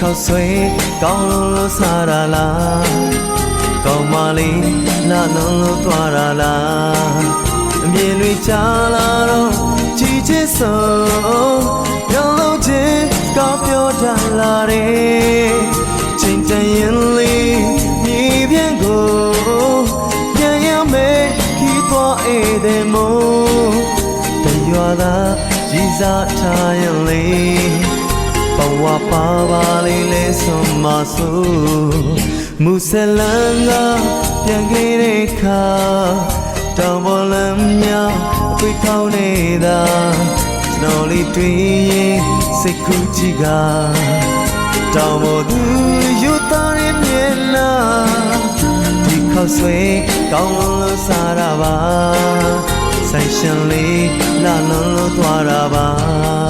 ခေါက်ဆွဲကောင်းလုံးလို့စားရလားကောင်းမလေးလာလုံးလို့သွားရလားအမြင်တွေချလာတော့ကြည်ချစ်ဆုံးရောင်းလို့ချင်းကောင်းပြောတတ်လာတယ်ချိန်တန်ရင်လေးမြေပြန်ကိုပြန်ရမယ်ခီးသွားဧည့်သည်မို့တရွာသာရည်စားထားရင်လေးဘ ဝပါပါလေးလဲဆုံးမဆိုမူဆလန်ကပြန်ခဲ့တဲ့ခါတောင်ပေါ်လမ်းများအခွေထောင်းနေတာကျွန်တော်လေးတွေ့ရင်စိတ်ကူးကြည့်ကတောင်ပေါ်သူယူသားရဲ့မျက်နှာဒီခေါက်ဆွဲကောင်းလုံးလို့စားရပါဆိုင်ရှင်လေးလာလုံးလို့သွားရပါ